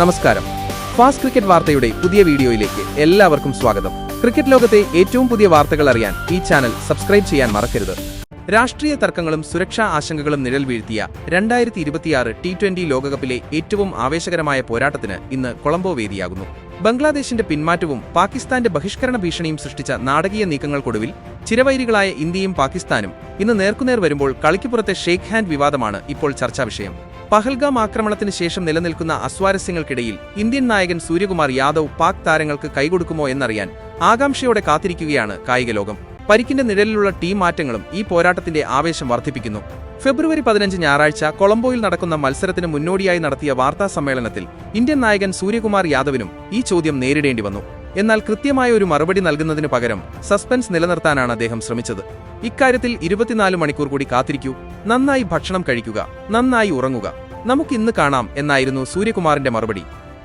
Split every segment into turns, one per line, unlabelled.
നമസ്കാരം. Fast cricket വാർത്തയുടെ പുതിയ വീഡിയോയിലേക്ക് എല്ലാവർക്കും സ്വാഗതം. ക്രിക്കറ്റ് ലോകത്തെ ഏറ്റവും പുതിയ വാർത്തകൾ അറിയാൻ ഈ ചാനൽ സബ്സ്ക്രൈബ് ചെയ്യാൻ മറക്കരുത്. രാഷ്ട്രീയ തർക്കങ്ങളും സുരക്ഷാ ആശങ്കകളും നിഴൽ വീഴ്ത്തിയ രണ്ടായിരത്തി ഇരുപത്തിയാറ് ടി ട്വന്റി ലോകകപ്പിലെ ഏറ്റവും ആവേശകരമായ പോരാട്ടത്തിന് ഇന്ന് കൊളംബോ വേദിയാകുന്നു. ബംഗ്ലാദേശിന്റെ പിന്മാറ്റവും പാകിസ്ഥാന്റെ ബഹിഷ്കരണ ഭീഷണിയും സൃഷ്ടിച്ച നാടകീയ നീക്കങ്ങൾക്കൊടുവിൽ ചിരവൈരികളായ ഇന്ത്യയും പാകിസ്ഥാനും ഇന്ന് നേർക്കുനേർ വരുമ്പോൾ കളിക്കുപുറത്തെ ഷേക്ക് ഹാൻഡ് വിവാദമാണ് ഇപ്പോൾ ചർച്ചാ വിഷയം. പഹൽഗാം ആക്രമണത്തിന് ശേഷം നിലനിൽക്കുന്ന അസ്വാരസ്യങ്ങൾക്കിടയിൽ ഇന്ത്യൻ നായകൻ സൂര്യകുമാർ യാദവ് പാക് താരങ്ങൾക്ക് കൈകൊടുക്കുമോ എന്നറിയാൻ ആകാംക്ഷയോടെ കാത്തിരിക്കുകയാണ് കായികലോകം. പരിക്കിന്റെ നിഴലിലുള്ള ടീം മാറ്റങ്ങളും ഈ പോരാട്ടത്തിന്റെ ആവേശം വർദ്ധിപ്പിക്കുന്നു. ഫെബ്രുവരി പതിനഞ്ച് ഞായറാഴ്ച കൊളംബോയിൽ നടക്കുന്ന മത്സരത്തിന് മുന്നോടിയായി നടത്തിയ വാർത്താ സമ്മേളനത്തിൽ ഇന്ത്യൻ നായകൻ സൂര്യകുമാർ യാദവിനും ഈ ചോദ്യം നേരിടേണ്ടി വന്നു. എന്നാൽ കൃത്യമായ ഒരു മറുപടി നൽകുന്നതിന് പകരം സസ്പെൻസ് നിലനിർത്താനാണ് അദ്ദേഹം ശ്രമിച്ചത്. ഇക്കാര്യത്തിൽ ഇരുപത്തിനാല് മണിക്കൂർ കൂടി കാത്തിരിക്കൂ. നന്നായി ഭക്ഷണം കഴിക്കുക. നന്നായി ഉറങ്ങുക. നമുക്ക് നമുക്കിന്ന് കാണാം എന്നായിരുന്നു സൂര്യകുമാറിന്റെ മറുപടി.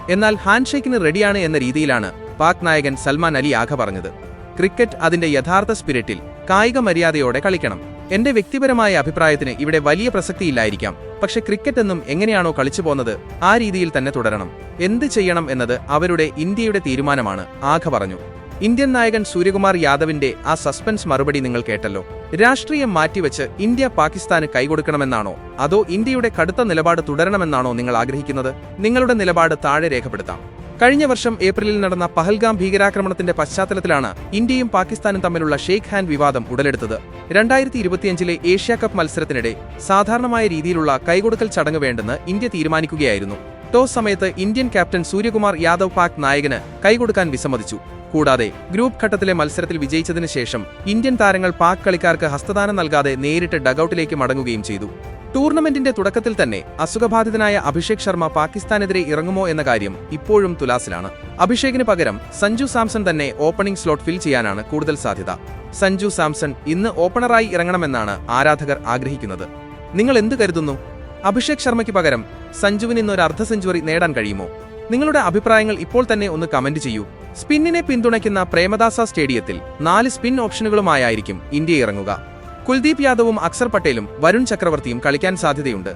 എന്നാൽ ഹാൻഡ്ഷേക്കിന് റെഡിയാണ് എന്ന രീതിയിലാണ് പാക് നായകൻ സൽമാൻ അലി ആഘ പറഞ്ഞത്. ക്രിക്കറ്റ് അതിന്റെ യഥാർത്ഥ സ്പിരിറ്റിൽ കായിക മര്യാദയോടെ കളിക്കണം. എന്റെ വ്യക്തിപരമായ അഭിപ്രായത്തിന് ഇവിടെ വലിയ പ്രസക്തിയില്ലായിരിക്കാം. പക്ഷെ ക്രിക്കറ്റ് എന്നും എങ്ങനെയാണോ കളിച്ചു പോന്നത് ആ രീതിയിൽ തന്നെ തുടരണം. എന്ത് ചെയ്യണം എന്നത് അവരുടെ ഇന്ത്യയുടെ തീരുമാനമാണ് ആഘ പറഞ്ഞു. ഇന്ത്യൻ നായകൻ സൂര്യകുമാർ യാദവിന്റെ ആ സസ്പെൻസ് മറുപടി നിങ്ങൾ കേട്ടല്ലോ. രാഷ്ട്രീയം മാറ്റിവെച്ച് ഇന്ത്യ പാകിസ്ഥാന് കൈകൊടുക്കണമെന്നാണോ? അതോ ഇന്ത്യയുടെ കടുത്ത നിലപാട് തുടരണമെന്നാണോ നിങ്ങൾ ആഗ്രഹിക്കുന്നത്? നിങ്ങളുടെ നിലപാട് താഴെ രേഖപ്പെടുത്താം. കഴിഞ്ഞ വർഷം ഏപ്രിലിൽ നടന്ന പഹൽഗാം ഭീകരാക്രമണത്തിന്റെ പശ്ചാത്തലത്തിലാണ് ഇന്ത്യയും പാകിസ്ഥാനും തമ്മിലുള്ള ഷെയ്ഖ് ഹാൻഡ് വിവാദം ഉടലെടുത്തത്. രണ്ടായിരത്തി ഇരുപത്തിയഞ്ചിലെ ഏഷ്യ കപ്പ് മത്സരത്തിനിടെ സാധാരണമായ രീതിയിലുള്ള കൈകൊടുക്കൽ ചടങ്ങ് വേണ്ടെന്ന് ഇന്ത്യ തീരുമാനിക്കുകയായിരുന്നു. ടോസ് സമയത്ത് ഇന്ത്യൻ ക്യാപ്റ്റൻ സൂര്യകുമാർ യാദവ് പാക് നായകന് കൈകൊടുക്കാൻ വിസമ്മതിച്ചു. കൂടാതെ ഗ്രൂപ്പ് ഘട്ടത്തിലെ മത്സരത്തിൽ വിജയിച്ചതിനു ശേഷം ഇന്ത്യൻ താരങ്ങൾ പാക് കളിക്കാർക്ക് ഹസ്തദാനം നൽകാതെ നേരിട്ട് ഡഗൌട്ടിലേക്ക് മടങ്ങുകയും ചെയ്തു. ടൂർണമെന്റിന്റെ തുടക്കത്തിൽ തന്നെ അസുഖബാധിതനായ അഭിഷേക് ശർമ്മ പാകിസ്ഥാനെതിരെ ഇറങ്ങുമോ എന്ന കാര്യം ഇപ്പോഴും തുലാസിലാണ്. അഭിഷേകിന് പകരം സഞ്ജു സാംസൺ തന്നെ ഓപ്പണിംഗ് സ്ലോട്ട് ഫിൽ ചെയ്യാനാണ് കൂടുതൽ സാധ്യത. സഞ്ജു സാംസൺ ഇന്ന് ഓപ്പണറായി ഇറങ്ങണമെന്നാണ് ആരാധകർ ആഗ്രഹിക്കുന്നത്. നിങ്ങൾ എന്ത് കരുതുന്നു? അഭിഷേക് ശർമ്മയ്ക്ക് പകരം സഞ്ജുവിന് ഇന്ന് ഒരു അർദ്ധ സെഞ്ചുറി നേടാൻ കഴിയുമോ? നിങ്ങളുടെ അഭിപ്രായങ്ങൾ ഇപ്പോൾ തന്നെ ഒന്ന് കമന്റ് ചെയ്യൂ. സ്പിന്നിനെ പിന്തുണയ്ക്കുന്ന പ്രേമദാസ സ്റ്റേഡിയത്തിൽ നാല് സ്പിൻ ഓപ്ഷനുകളുമായായിരിക്കും ഇന്ത്യ ഇറങ്ങുക. കുൽദീപ് യാദവും അക്സർ പട്ടേലും വരുൺ ചക്രവർത്തിയും കളിക്കാൻ സാധ്യതയുണ്ട്.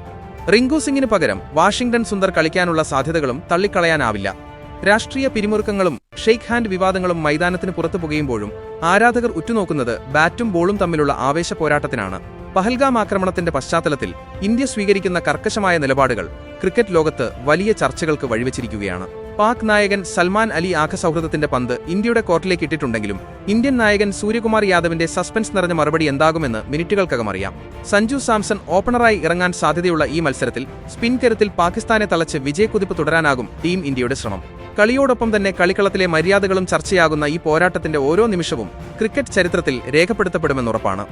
റിങ്കു സിംഗിന് പകരം വാഷിംഗ്ടൺ സുന്ദർ കളിക്കാനുള്ള സാധ്യതകളും തള്ളിക്കളയാനാവില്ല. രാഷ്ട്രീയ പിരിമുറുക്കങ്ങളും ഷെയ്ഖ് ഹാൻഡ് വിവാദങ്ങളും മൈതാനത്തിന് പുറത്തു പുകയുമ്പോഴും ആരാധകർ ഉറ്റുനോക്കുന്നത് ബാറ്റും ബോളും തമ്മിലുള്ള ആവേശ പോരാട്ടത്തിനാണ്. പഹൽഗാം ആക്രമണത്തിന്റെ പശ്ചാത്തലത്തിൽ ഇന്ത്യ സ്വീകരിക്കുന്ന കർക്കശമായ നിലപാടുകൾ ക്രിക്കറ്റ് ലോകത്ത് വലിയ ചർച്ചകൾക്ക് വഴിവെച്ചിരിക്കുകയാണ്. പാക് നായകൻ സൽമാൻ അലി ആഖ സൗഹൃദത്തിന്റെ പന്ത് ഇന്ത്യയുടെ കോർട്ടിലേക്ക് ഇട്ടിട്ടുണ്ടെങ്കിലും ഇന്ത്യൻ നായകൻ സൂര്യകുമാർ യാദവിന്റെ സസ്പെൻസ് നിറഞ്ഞ മറുപടി എന്താകുമെന്ന് മിനിറ്റുകൾക്കകം അറിയാം. സഞ്ജു സാംസൺ ഓപ്പണറായി ഇറങ്ങാൻ സാധ്യതയുള്ള ഈ മത്സരത്തിൽ സ്പിൻ കരുത്തിൽ പാകിസ്ഥാനെ തളച്ച് വിജയക്കുതിപ്പ് തുടരാനാകും ടീം ഇന്ത്യയുടെ ശ്രമം. കളിയോടൊപ്പം തന്നെ കളിക്കളത്തിലെ മര്യാദകളും ചർച്ചയാകുന്ന ഈ പോരാട്ടത്തിന്റെ ഓരോ നിമിഷവും ക്രിക്കറ്റ് ചരിത്രത്തിൽ രേഖപ്പെടുത്തപ്പെടുമെന്നുറപ്പാണ്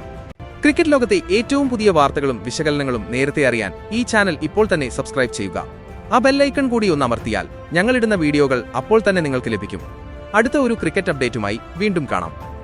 ക്രിക്കറ്റ് ലോകത്തെ ഏറ്റവും പുതിയ വാർത്തകളും വിശകലനങ്ങളും നേരത്തെ അറിയാൻ ഈ ചാനൽ ഇപ്പോൾ തന്നെ സബ്സ്ക്രൈബ് ചെയ്യുക. ആ ബെല്ലൈക്കൺ കൂടി ഒന്ന് അമർത്തിയാൽ ഞങ്ങളിടുന്ന വീഡിയോകൾ അപ്പോൾ തന്നെ നിങ്ങൾക്ക് ലഭിക്കും. അടുത്ത ഒരു ക്രിക്കറ്റ് അപ്ഡേറ്റുമായി വീണ്ടും കാണാം.